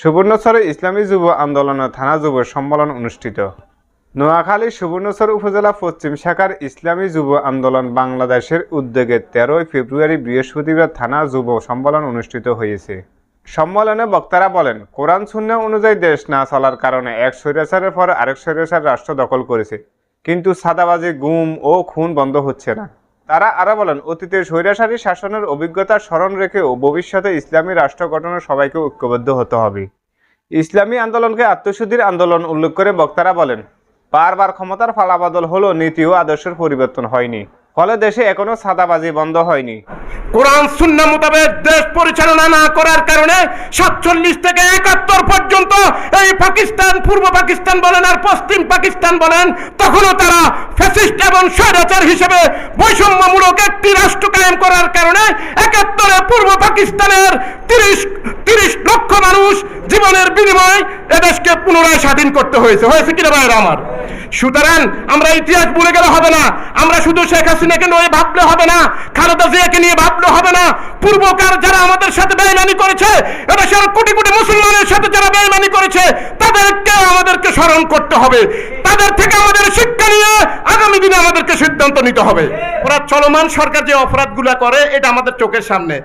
সুবর্ণচরে ইসলামী যুব আন্দোলন থানা যুব সম্মেলন অনুষ্ঠিত। নোয়াখালী সুবর্ণচর উপজেলা পশ্চিম শাখার ইসলামী যুব আন্দোলন বাংলাদেশের উদ্যোগে তেরোই ফেব্রুয়ারি বৃহস্পতিবার থানা যুব সম্মেলন অনুষ্ঠিত হয়েছে। সম্মেলনে বক্তারা বলেন, কোরআন শূন্য অনুযায়ী দেশ না চলার কারণে এক স্বৈরাচারের পর আরেক স্বৈরাচার রাষ্ট্র দখল করেছে। কিন্তু সাদাবাজি, গুম ও খুন বন্ধ হচ্ছে না। তারা আরও বলেন, অতীতে স্বৈরাচারী শাসনের অভিজ্ঞতা স্মরণ রেখেও ভবিষ্যতে ইসলামী রাষ্ট্র গঠনে সবাইকে ঐক্যবদ্ধ হতে হবে। ইসলামী আন্দোলনকে আত্মশুদ্ধির আন্দোলন উল্লেখ করে বক্তারা বলেন, বারবার ক্ষমতার ফালাবাদল হলো নীতি ও আদর্শের পরিবর্তন হয়নি। ফলে দেশে এখনও সাদাবাজি বন্ধ হয়নি। কোরআন, সুন্না মোতাবেক দেশ পরিচালনা না করার কারণে সাতচল্লিশ থেকে একাত্তর পর্যন্ত এই পাকিস্তান, পূর্ব পাকিস্তান বলেন আর পশ্চিম পাকিস্তান বলেন, তখনও তারা ফ্যাসিস্ট এবং স্বৈরাচার হিসেবে বৈষম্যমূলক একটি রাষ্ট্র কায়েম করার কারণে একাত্তরে পূর্ব পাকিস্তানের তিরিশ তিরিশ লক্ষ মানুষ জীবনের বিনিময়ে এদেশকে পুনরায় স্বাধীন করতে হয়েছে। হয়েছে কিনা ভাইয়েরা আমার? সুতরাং আমরা ইতিহাস ভুলে গেলে হবে না। আমরা শুধু শেখ হাসিনাকে নিয়ে ভাবলে হবে না, খালেদা জিয়াকে নিয়ে ভাবলে হবে না। পূর্বকার যারা আমাদের সাথে বেইমানি করেছে, এদেশের কোটি কোটি মুসলমানের সাথে যারা বেইমানি করেছে, তাদেরকে আমাদেরকে স্মরণ করতে হবে। তাদের থেকে আমাদের শিক্ষা নিয়ে আগামী দিনে আমাদেরকে সিদ্ধান্ত নিতে হবে। ওরা চলমান সরকার যে অপরাধগুলা করে, এটা আমাদের চোখের সামনে।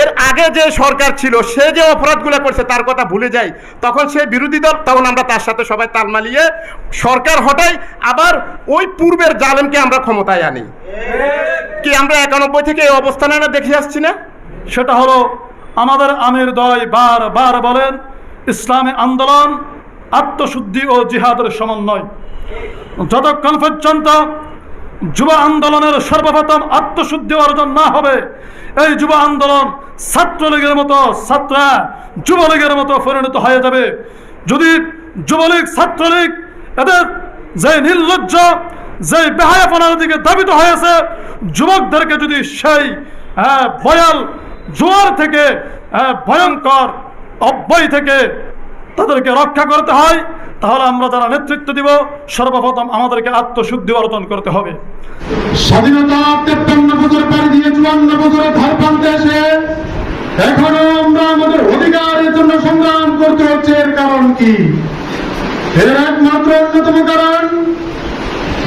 এর আগে যে সরকার ছিল, সে যে অপরাধগুলা করছে, তার কথা ভুলে যাই। তখন সে বিরোধী দল, তখন আমরা তার সাথে সবাই তাল মালিয়ে সরকার হটাই, আবার ওই পূর্বের জালেমকে আমরা ক্ষমতায় আনি। কি আমরা একানব্বই থেকে এই অবস্থানে আমরা দেখে আসছি না? সেটা হলো আমাদের আমির দয় বার বার বলেন, ইসলামী আন্দোলন আত্মশুদ্ধি ও জিহাদের সমন্বয়। যতক্ষণ পর্যন্ত যুব আন্দোলনের সর্বপ্রথম আত্মশুদ্ধি অর্জন না হবে। এই যুব আন্দোলন ছাত্রলীগের মতো ছাত্রা যুবলীগের মতো পরিণত হয়ে যাবে। যদি যুবলীগ ছাত্রলীগ এদের যে নির্লজ্জ যে বেহায়াপনার দিকে দাবিত হয়েছে যুবকদেরকে যদি সেই হ্যাঁ, বয়াল জোয়ার থেকে হ্যাঁ, ভয়ঙ্কর অব্যয় থেকে তাদেরকে রক্ষা করতে হয় তাহলে আমরা যারা নেতৃত্ব দিব, সর্বপ্রথম আমাদেরকে আত্মশুদ্ধি অর্জন করতে হবে। স্বাধীনতা তেপ্পান্ন বছর পাড়ি ধার প্রান্তে এসে এখনও আমরা আমাদের অধিকারের জন্য সংগ্রাম করতে হচ্ছে, এর কারণ কি? এর একমাত্র অন্যতম কারণ,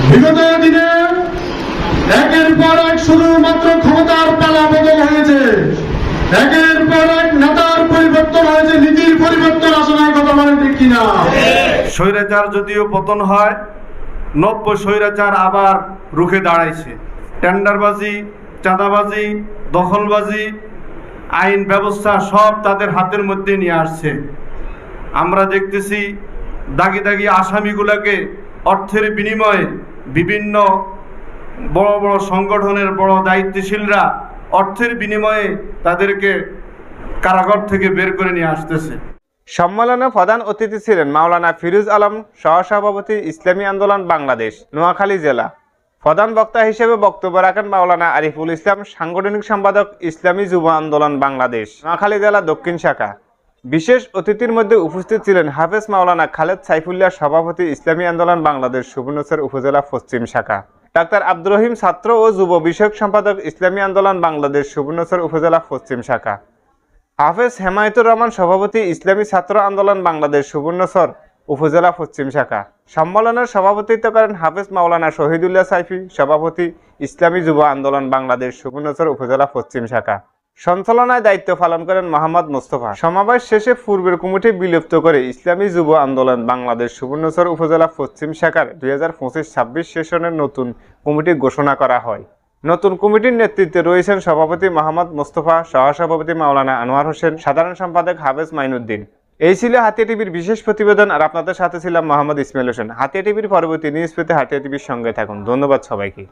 বিগত দিনে একের পর এক শুধুমাত্র ক্ষমতার পালা বদল হয়েছে। একের পর এক নেতার পরিবর্তন হয়েছে নীতির পরিবর্তন আসলে কথা মানে ঠিক কিনা স্বৈরাচার যদিও পতন হয়, নব্য স্বৈরাচার আবার রুখে দাঁড়াইছে। টেন্ডারবাজি, চাঁদাবাজি, দখলবাজি, আইন ব্যবস্থা সব তাদের হাতের মধ্যে নিয়ে আসছে। আমরা দেখতেছি দাগি দাগি আসামিগুলোকে অর্থের বিনিময়ে বিভিন্ন বড় বড় সংগঠনের বড় দায়িত্বশীলরা অর্থের বিনিময়ে তাদেরকে কারাগার থেকে বের করে নিয়ে আসতেছে। সম্মেলনে প্রধান অতিথি ছিলেন মাওলানা ফিরুজ আলম, সহসভাপতি ইসলামী আন্দোলন বাংলাদেশ, নোয়াখালী জেলা। প্রধান বক্তা হিসেবে বক্তব্য রাখেন মাওলানা আরিফুল ইসলাম, সাংগঠনিক সম্পাদক ইসলামী যুব আন্দোলন বাংলাদেশ, নোয়াখালী জেলা দক্ষিণ শাখা। বিশেষ অতিথির মধ্যে উপস্থিত ছিলেন হাফেজ মাওলানা খালেদ সাইফুল্লাহ, সভাপতি ইসলামী আন্দোলন বাংলাদেশ সুবর্ণচর উপজেলা পশ্চিম শাখা। ডাক্তার আব্দুর রহিম ছাত্র ও যুব বিষয়ক সম্পাদক ইসলামী আন্দোলন বাংলাদেশ সুবর্ণচর উপজেলা পশ্চিম শাখা। হাফেজ হেমায়তুর রহমান সভাপতি ইসলামী ছাত্র আন্দোলন বাংলাদেশ সুবর্ণচর উপজেলা পশ্চিম শাখা। সম্মেলনের সভাপতিত্ব করেন হাফেজ মাওলানা শহীদুল্লাহ সাইফি, সভাপতি ইসলামী যুব আন্দোলন বাংলাদেশ সুবর্ণচর উপজেলা পশ্চিম শাখা। সঞ্চালনায় দায়িত্ব পালন করেন মোহাম্মদ মোস্তফা। সমাবেশ শেষে পূর্বের কমিটি বিলুপ্ত করে ইসলামী যুব আন্দোলন বাংলাদেশ সুবর্ণচর উপজেলা পশ্চিম শাখার দুই হাজার পঁচিশ ছাব্বিশ সেশনের নতুন কমিটি ঘোষণা করা হয়। নতুন কমিটির নেতৃত্বে রয়েছেন সভাপতি মোহাম্মদ মোস্তফা সহসভাপতি মাওলানা আনোয়ার হোসেন, সাধারণ সম্পাদক হাফেজ মাইনুদ্দিন। এই ছিল হাতিয়া টিভির বিশেষ প্রতিবেদন, আর আপনাদের সাথে ছিলাম মোহাম্মদ ইসমাইল হোসেন। হাতিয়া টিভির পরবর্তী নিউজ পেতে হাতিয়া টিভির সঙ্গে থাকুন। ধন্যবাদ সবাইকে।